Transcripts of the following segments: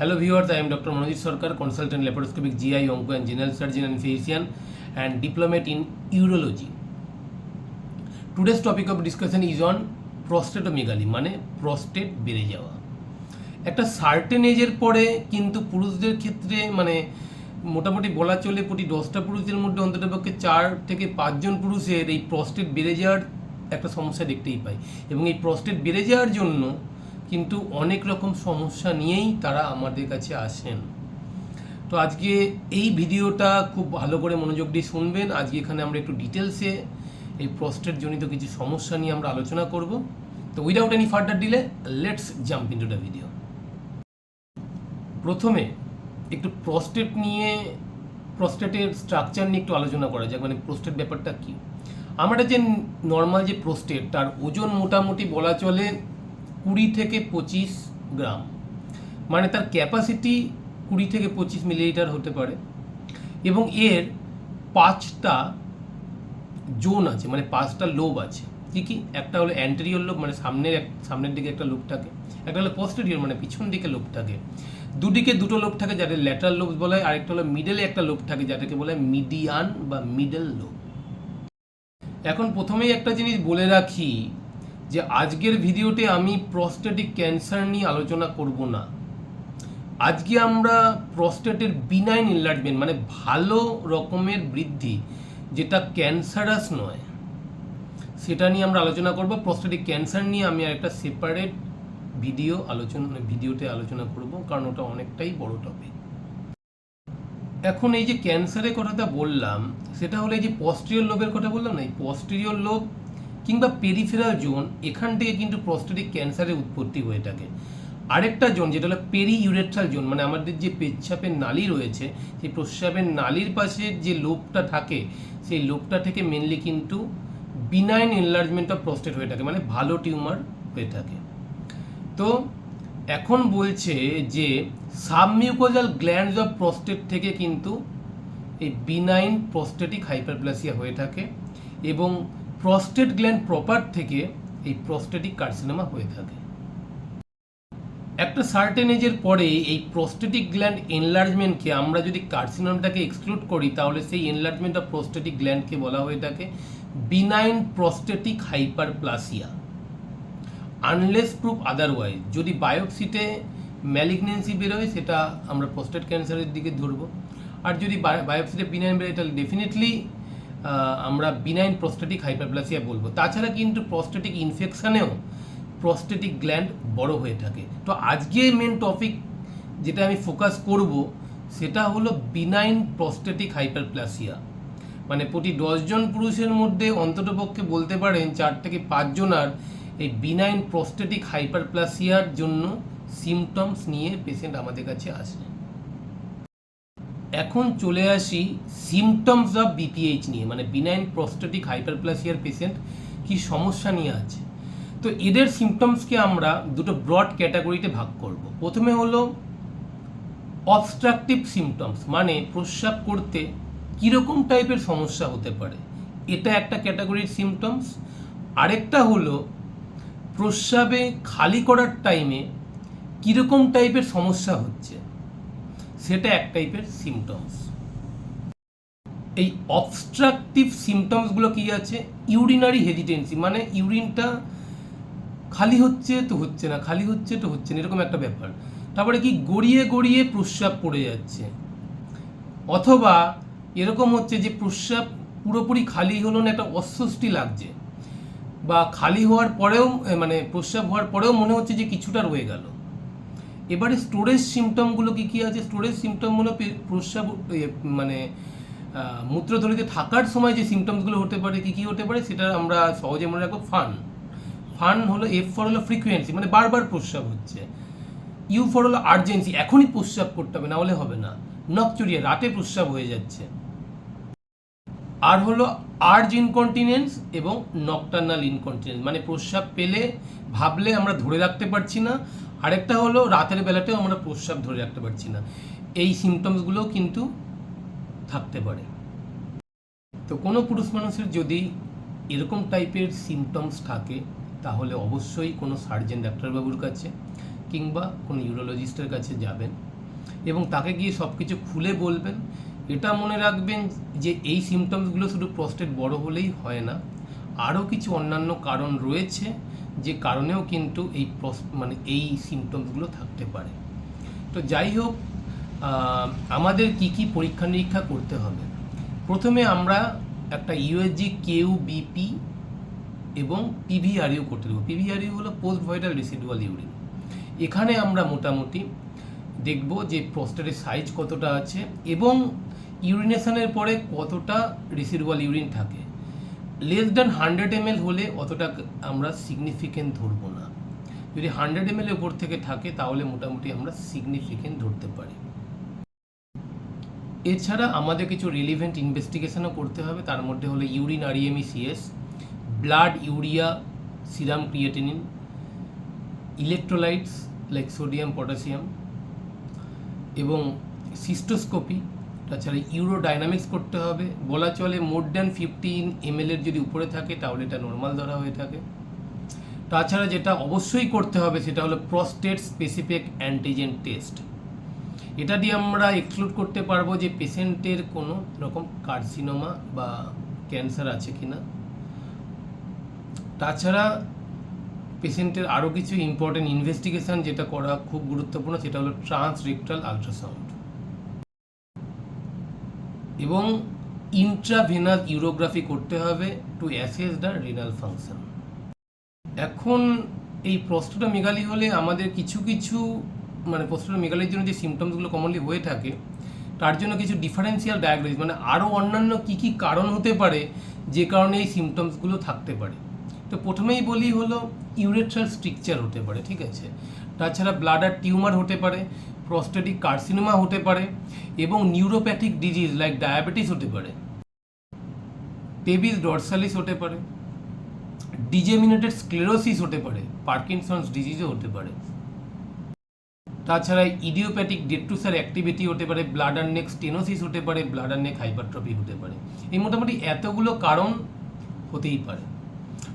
Hello viewers, I am Dr. Manojit Sarkar, consultant laparoscopic GI, onco and general surgeon and physician and diplomate in urology. Today's topic of discussion is on prostatomegaly মানে prostate বেড়ে যাওয়া একটা certain এজের পরে কিন্তু পুরুষদের ক্ষেত্রে মানে মোটামুটি বলা চলে প্রতি দশটা পুরুষের মধ্যে অন্ততপক্ষে চার থেকে পাঁচজন পুরুষের এই প্রস্টেট বেড়ে যাওয়ার একটা সমস্যা দেখতেই পাই এবং এই প্রস্টেট বেড়ে যাওয়ার জন্য কিন্তু অনেক রকম সমস্যা নিয়েই তারা আমাদের কাছে আসেন। তো আজকে এই ভিডিওটা খুব ভালো করে মনোযোগ দিয়ে শুনবেন। আজকে এখানে আমরা একটু ডিটেলসে এই প্রস্টেট জনিত কিছু সমস্যা নিয়ে আমরা আলোচনা করব। তো without any further delay let's jump into the video প্রথমে একটু প্রস্টেট নিয়ে প্রস্টেটের স্ট্রাকচার নিয়ে একটু আলোচনা করা যাক মানে প্রস্টেট ব্যাপারটা কি? আমরা যে নর্মাল যে প্রস্টেট তার ওজন মোটামুটি বলা চলে কুড়ি থেকে পঁচিশ গ্রাম। মানে তার ক্যাপাসিটি কুড়ি থেকে পঁচিশ মিলিলিটার হতে পারে। এবং এর পাঁচটা জোন আছে মানে পাঁচটা লোব আছে। কি কি? একটা হলো অ্যান্টেরিয়র লোব মানে সামনের এক সামনের দিকে একটা লোব থাকে। একটা হলো পস্টেরিয়র মানে পিছন দিকে লোব থাকে। দুদিকে দুটো লোব থাকে যাদের ল্যাটারাল লোব বলা হয়, আরেকটা হলো মিডলে একটা লোব থাকে যাদেরকে বলা হয় মিডিয়ান বা মিডল লোব এখন প্রথমেই একটা জিনিস বলে রাখি যে আজকের ভিডিওতে আমি প্রস্টেটিক ক্যান্সার নিয়ে আলোচনা করব না। আজকে আমরা প্রস্টেটের বিনাইন এনলার্জমেন্ট মানে ভালো রকমের বৃদ্ধি, যেটা ক্যান্সারাস নয়, সেটা নিয়ে আমরা আলোচনা করব। প্রস্টেটিক ক্যান্সার নিয়ে আমি আর একটা সেপারেট ভিডিও আলোচনা মানে ভিডিওতে আলোচনা করব, কারণ ওটা অনেকটাই বড় টপিক এখন এই যে ক্যান্সারের কথাটা বললাম, সেটা হলো এই যে পস্টেরিয়র লোবের কথা বললাম না, এই পস্টেরিয়র লোব কিংবা পেরিফেরাল জোন এখান থেকে কিন্তু প্রস্টেটিক ক্যান্সারের উৎপত্তি হয়ে থাকে। আরেকটা জোন যেটা হলো পেরি ইউরেট্রাল জোন মানে আমাদের যে পেচ্ছাপের নালী রয়েছে, সেই প্রস্রাবের নালীর পাশে যে লোপটা থাকে, সেই লোপটা থেকে মেনলি কিন্তু বিনাইন এনলার্জমেন্ট অফ প্রস্টেট হয়ে থাকে মানে ভালো টিউমার হয়ে থাকে। তো এখন বলছে যে সাবমিউকোজাল গ্ল্যান্ডস অফ প্রস্টেট থেকে কিন্তু এই বিনাইন প্রস্টেটিক হাইপারপ্লাসিয়া হয়ে থাকে এবং প্রস্টেট গ্ল্যান্ড প্রপার থেকে এই প্রস্টেটিক কার্সিনোমা হয়ে থাকে। একটা সার্টেন এজের পরে এই প্রস্টেটিক গ্ল্যান্ড এনলার্জমেন্টকে আমরা যদি কার্সিনোমটাকে এক্সক্লুড করি, তাহলে সেই এনলার্জমেন্ট অফ প্রস্টেটিক গ্ল্যান্ডকে বলা হয়ে থাকে benign prostatic hyperplasia unless proof otherwise যদি বায়োপসিতে ম্যালিগনেন্সি বেরোয়, সেটা আমরা প্রস্টেট ক্যান্সারের দিকে ধরবো। আর যদি বায়োপসিতে বিনাইন বেরোয়, তাহলে ডেফিনেটলি আমরা বিনাইন প্রস্টেটিক হাইপারপ্লাসিয়া বলব। তাছাড়া কিন্তু প্রস্টেটিক ইনফেকশানেও প্রস্টেটিক গ্ল্যান্ড বড় হয়ে থাকে। তো আজকে মেন টপিক যেটা আমি ফোকাস করব, সেটা হলো বিনাইন প্রস্টেটিক হাইপারপ্লাসিয়া মানে প্রতি দশজন পুরুষের মধ্যে অন্ততপক্ষে বলতে পারেন চার থেকে পাঁচজনার এই বিনাইন প্রস্টেটিক হাইপারপ্লাসিয়ার জন্য সিমটমস নিয়ে পেশেন্ট আমাদের কাছে আসে এখন চলে আসি সিমটমস অফ বিপিএইচ নিয়ে মানে বিনাইন প্রস্টেটিক হাইপারপ্লাসিয়ার পেশেন্ট কি সমস্যা নিয়ে আছে। তো এদের সিমটমসকে আমরা দুটো ব্রড ক্যাটাগরিতে ভাগ করব। প্রথমে হলো অবস্ট্রাকটিভ সিমটমস মানে প্রস্রাব করতে কীরকম টাইপের সমস্যা হতে পারে, এটা একটা ক্যাটাগরির সিমটমস আরেকটা হলো প্রস্রাবে খালি করার টাইমে কীরকম টাইপের সমস্যা হচ্ছে সেটা এক টাইপের সিমটমস এই অবস্ট্রাকটিভ সিমটমসগুলো কি আছে? ইউরিনারি হেজিটেন্সি মানে ইউরিনটা খালি হচ্ছে তো হচ্ছে না, খালি হচ্ছে তো হচ্ছে না, এরকম একটা ব্যাপার। তারপরে কি গড়িয়ে গড়িয়ে প্রস্রাব পড়ে যাচ্ছে। অথবা এরকম হচ্ছে যে প্রস্রাব পুরোপুরি খালি হলো না, একটা অস্বস্তি লাগছে। বা খালি হওয়ার পরেও মানে প্রস্রাব হওয়ার পরেও মনে হচ্ছে যে কিছুটা রয়ে গেল। এবারে স্টোরেজ সিমটমগুলো কি কি আছে? স্টোরেজ সিমটম হলো প্রস্রাব মানে আহ, মূত্রথলিতে থাকার সময় যে সিমটমসগুলো হতে পারে কি কি হতে পারে সেটা আমরা সহজে মনে রাখব ফান। ফান হলো এফ ফর হলো ফ্রিকোয়েন্সি মানে বারবার প্রস্রাব হচ্ছে। ইউ ফর হলো আর্জেন্সি এখনই প্রস্রাব করতে হবে না হলে হবে না। নকচুরিয়া রাতে প্রস্রাব হয়ে যাচ্ছে। আর হলো আর্জ ইনকন্টিনেন্স এবং নকটার্নাল ইনকন্টিনেন্স মানে প্রস্রাব পেলে ভাবলে আমরা ধরে রাখতে পারছি না। আরেকটা হলো রাতের বেলাতেও আমরা প্রস্রাব ধরে রাখতে পারছি না। এই সিমটমসগুলোও কিন্তু থাকতে পারে। তো কোনো পুরুষ মানুষের যদি এরকম টাইপের সিমটমস থাকে, তাহলে অবশ্যই কোনো সার্জেন ডাক্তারবাবুর কাছে কিংবা কোনো ইউরোলজিস্টের কাছে যাবেন এবং তাকে গিয়ে সব কিছু খুলে বলবেন। এটা মনে রাখবেন যে এই সিমটমসগুলো শুধু প্রস্টেট বড় হলেই হয় না। আরও কিছু অন্যান্য কারণ রয়েছে যে কারণেও কিন্তু এই মানে এই সিমটমসগুলো থাকতে পারে। তো যাই হোক আমাদের কি কি পরীক্ষা নিরীক্ষা করতে হবে? প্রথমে আমরা একটা ইউএসজি কেউ বিপি এবং পিভিআরইউ করতে দেবো। পিভিআরইউ হলো পোস্ট ভাইটাল রিসিডুয়াল ইউরিন এখানে আমরা মোটামুটি দেখব যে প্রস্টেটের সাইজ কতটা আছে এবং ইউরিনেশনের পরে কতটা রিসিডুয়াল ইউরিন থাকে। লেস দ্যান হান্ড্রেড এম হলে অতটা আমরা সিগনিফিকেন্ট ধরবো না। যদি হান্ড্রেড এম এর উপর থেকে থাকে, তাহলে মোটামুটি আমরা সিগনিফিকেন্ট ধরতে পারি। এছাড়া আমাদের কিছু রিলিভেন্ট ইনভেস্টিগেশনও করতে হবে। তার মধ্যে হলো urine R E M E CS blood urea serum creatinine electrolytes like sodium potassium এবং সিস্টোস্কোপি তাছাড়া ইউরোডাইনামিক্স করতে হবে। বলা চলে মোর দ্যান ফিফটিন এমএলের যদি উপরে থাকে, তাহলে এটা নর্মাল ধরা হয়ে থাকে। তাছাড়া যেটা অবশ্যই করতে হবে, সেটা হলো প্রস্টেট স্পেসিফিক অ্যান্টিজেন টেস্ট এটা দিয়ে আমরা এক্সক্লুড করতে পারব যে পেশেন্টের কোনো রকম কার্সিনোমা বা ক্যান্সার আছে কি না তাছাড়া পেশেন্টের আরও কিছু ইম্পর্টেন্ট ইনভেস্টিগেশন যেটা করা খুব গুরুত্বপূর্ণ, সেটা হলো ট্রান্সরেক্টাল আলট্রাসাউন্ড এবং ইন্ট্রাভেনাস ইউরোগ্রাফি করতে হবে to assess the renal function এখন এই প্রস্টোটোমেগালি হলে আমাদের কিছু কিছু মানে প্রস্টোটোমেগালির জন্য যে সিমটমসগুলো কমনলি হয়ে থাকে, তার জন্য কিছু ডিফারেন্সিয়াল ডায়াগনোসিস মানে আরও অন্যান্য কী কী কারণ হতে পারে যে কারণে এই সিমটমসগুলো থাকতে পারে। তো প্রথমেই বলি হলো ইউরেট্রাল স্ট্রিকচার হতে পারে, ঠিক আছে? তাছাড়া ব্লাডার টিউমার হতে পারে। প্রস্টেটিক কার্সিনোমা হতে পারে এবং নিউরোপ্যাথিক ডিজিজ লাইক ডায়াবেটিস হতে পারে। পেবিস ডরসালিস হতে পারে। ডিজেমিনেটেড স্ক্লেরোসিস হতে পারে। পার্কিনসন্স ডিজিজও হতে পারে। তাছাড়া ইডিওপ্যাথিক ডেট্রুসার অ্যাক্টিভিটি হতে পারে। ব্লাডার নেক স্টেনোসিস হতে পারে। ব্লাডার নেক হাইপারট্রফি হতে পারে। এই মোটামুটি এতগুলো কারণ হতেই পারে।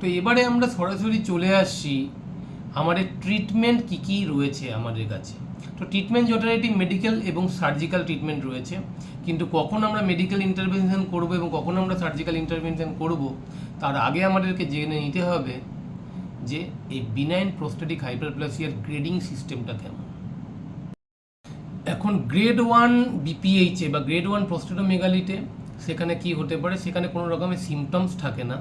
তো এবারে আমরা সরাসরি চলে আসছি। আমাদের ট্রিটমেন্ট কী কী রয়েছে আমাদের কাছে? তো ট্রিটমেন্ট জটারিটি মেডিকেল এবং সার্জিক্যাল ট্রিটমেন্ট রয়েছে। কিন্তু কখন আমরা মেডিকেল ইন্টারভেনশন করব এবং কখন আমরা সার্জিক্যাল ইন্টারভেনশন করব, তার আগে আমাদেরকে জেনে নিতে হবে যে এই বিনাইন প্রোস্টেটিক হাইপারপ্লাসিয়ার গ্রেডিং সিস্টেমটা কেমন। এখন গ্রেড ওয়ান বিপিএইচে বা গ্রেড ওয়ান প্রস্টেটোমেগালিতে সেখানে কি হতে পারে? সেখানে কোনো রকমের সিমটমস থাকে না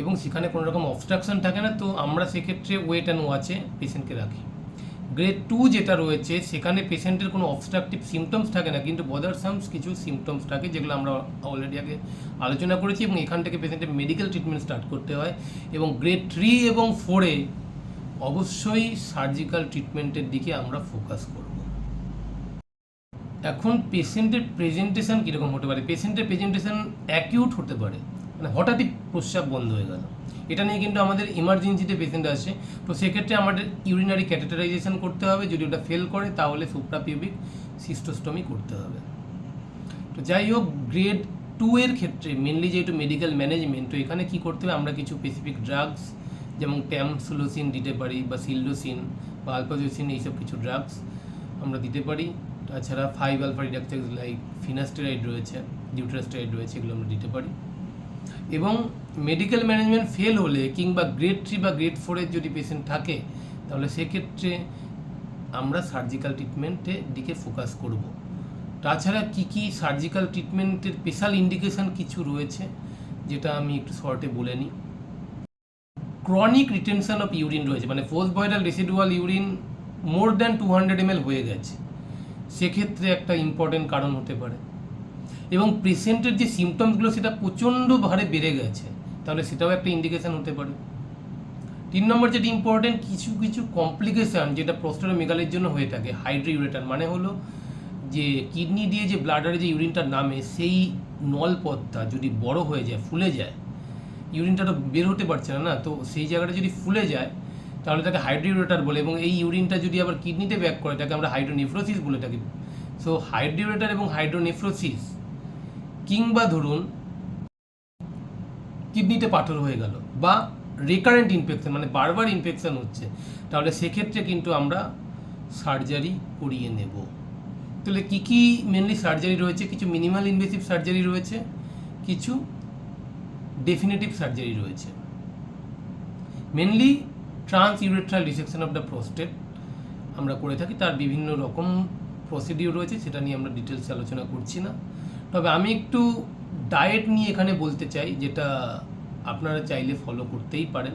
এবং সেখানে কোনো রকম অবস্ট্রাকশন থাকে না। তো আমরা সেক্ষেত্রে ওয়েট অ্যান্ড ওয়াচে পেশেন্টকে রাখি। গ্রেড টু যেটা রয়েছে, সেখানে পেশেন্টের কোনো অবস্ট্রাকটিভ সিমটমস থাকে না, কিন্তু বদারসামস কিছু সিমটমস থাকে যেগুলো আমরা অলরেডি আগে আলোচনা করেছি এবং এখান থেকে পেশেন্টের মেডিকেল ট্রিটমেন্ট স্টার্ট করতে হয়। এবং গ্রেড থ্রি এবং ফোরে অবশ্যই সার্জিক্যাল ট্রিটমেন্টের দিকে আমরা ফোকাস করব। এখন পেশেন্টের প্রেজেন্টেশন কীরকম হতে পারে? পেশেন্টের প্রেজেন্টেশন অ্যাকিউট হতে পারে। মানে হঠাৎই প্রস্রাব বন্ধ হয়ে গেল। এটা নিয়ে কিন্তু আমাদের ইমার্জেন্সিতে পেশেন্ট আসে। তো সেক্ষেত্রে আমাদের ইউরিনারি ক্যাটেটারাইজেশন করতে হবে। যদি ওটা ফেল করে, তাহলে সুপ্রাপিউবিক সিস্টোস্টমি করতে হবে। তো যাই হোক গ্রেড টু এর ক্ষেত্রে মেনলি যেহেতু মেডিকেল ম্যানেজমেন্ট তো এখানে কি করতে হবে? আমরা কিছু স্পেসিফিক ড্রাগস যেমন ট্যামসুলোসিন দিতে পারি বা সিলডোসিন বা আলপাজোসিন এইসব কিছু ড্রাগস আমরা দিতে পারি। তাছাড়া five alpha reductase like finasteride রয়েছে ডিউট্রাস্টেরাইড রয়েছে, এগুলো আমরা দিতে পারি। এবং মেডিকেল ম্যানেজমেন্ট ফেল হলে কিংবা গ্রেড থ্রি বা গ্রেড ফোরের যদি পেশেন্ট থাকে, তাহলে সেক্ষেত্রে আমরা সার্জিক্যাল ট্রিটমেন্টের দিকে ফোকাস করব। তাছাড়া কি কি সার্জিক্যাল ট্রিটমেন্টের স্পেশাল ইন্ডিকেশন কিছু রয়েছে, যেটা আমি একটু শর্টে বলে নিই। ক্রনিক রিটেনশন অফ ইউরিন রয়েছে মানে post viral residual urine more than two hundred M হয়ে গেছে। সেক্ষেত্রে একটা ইম্পর্টেন্ট কারণ হতে পারে। এবং পেশেন্টের যে সিমটমসগুলো সেটা প্রচণ্ড ভারে বেড়ে গেছে। তাহলে সেটাও একটা ইন্ডিকেশান হতে পারে। তিন নম্বর যেটা ইম্পর্টেন্ট কিছু কিছু কমপ্লিকেশান যেটা প্রস্টোমেগালের জন্য হয়ে থাকে হাইড্রিউরেটার মানে হলো যে কিডনি দিয়ে যে ব্লাডারে যে ইউরিনটা নামে, সেই নলপথটা যদি বড় হয়ে যায়, ফুলে যায় ইউরিনটা তো বের হতে পারছে না না? তো সেই জায়গাটা যদি ফুলে যায়, তাহলে তাকে হাইড্রিউরেটার বলে এবং এই ইউরিনটা যদি আবার কিডনিতে ব্যাক করে, তাকে আমরা হাইড্রোনেফ্রোসিস বলে থাকি। সো হাইড্রিউরেটার এবং হাইড্রোনেফ্রোসিস কিংবা ধরুন কিডনিতে পাথর হয়ে গেল বা রিকারেন্ট ইনফেকশন মানে বারবার ইনফেকশন হচ্ছে, তাহলে সেক্ষেত্রে কিন্তু আমরা সার্জারি করিয়ে নেব। তাহলে কী কী মেনলি সার্জারি রয়েছে? কিছু মিনিমাল ইনভেসিভ সার্জারি রয়েছে, কিছু ডেফিনেটিভ সার্জারি রয়েছে। Mainly trans urethral resection of the prostate আমরা করে থাকি, তার বিভিন্ন রকম প্রসিডিউর রয়েছে, সেটা নিয়ে আমরা ডিটেলসে আলোচনা করছি না। তবে আমি একটু ডায়েট নিয়ে এখানে বলতে চাই, যেটা আপনারা চাইলে ফলো করতেই পারেন।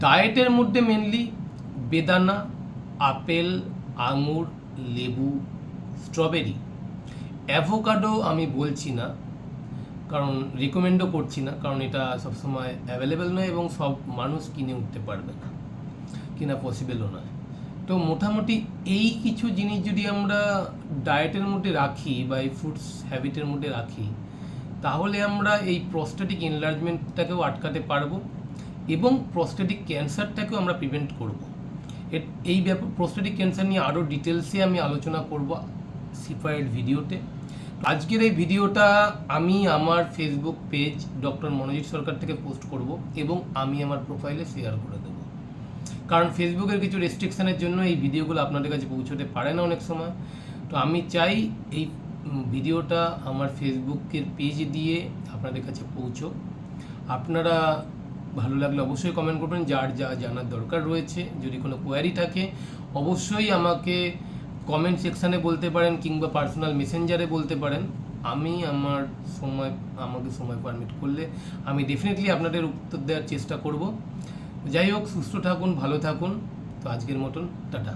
ডায়েটের মধ্যে মেনলি বেদানা, আপেল, আঙুর, লেবু স্ট্রবেরি অ্যাভোকাডো আমি বলছি না, কারণ রিকমেন্ডও করছি না, কারণ এটা সবসময় অ্যাভেলেবেল নয় এবং সব মানুষ কিনে উঠতে পারবে না, কিনা পসিবলও নয়। তো মোটামুটি এই কিছু জিনিস যদি আমরা ডায়েটের মধ্যে রাখি বা এই ফুডস হ্যাবিটের মধ্যে রাখি, তাহলে আমরা এই প্রস্টেটিক এনলার্জমেন্টটাকেও আটকাতে পারব এবং প্রস্টেটিক ক্যান্সারটাকেও আমরা প্রিভেন্ট করব। এই ব্যাপার প্রস্টেটিক ক্যান্সার নিয়ে আরও ডিটেলসে আমি আলোচনা করব সিপারেট ভিডিওতে আজকের এই ভিডিওটা আমি আমার Facebook page doctor Monojit Sarkar থেকে পোস্ট করব এবং আমি আমার প্রোফাইলে শেয়ার করে দেবো। কারণ ফেসবুকের কিছু রেস্ট্রিকশনের জন্য এই ভিডিওগুলো আপনাদের কাছে পৌঁছতে পারে না অনেক সময়। তো আমি চাই এই ভিডিওটা আমার ফেসবুকের পেজ দিয়ে আপনাদের কাছে পৌঁছো আপনারা ভালো লাগলে অবশ্যই কমেন্ট করবেন, যার যা জানার দরকার রয়েছে। যদি কোনো কোয়ারি থাকে, অবশ্যই আমাকে কমেন্ট সেকশানে বলতে পারেন কিংবা পার্সোনাল মেসেঞ্জারে বলতে পারেন। আমি আমার সময়, আমাকে সময় পারমিট করলে আমি ডেফিনেটলি আপনাদের উত্তর দেওয়ার চেষ্টা করব। যাই হোক সুস্থ থাকুন ভালো থাকুন। তো আজকের মতন টাটা।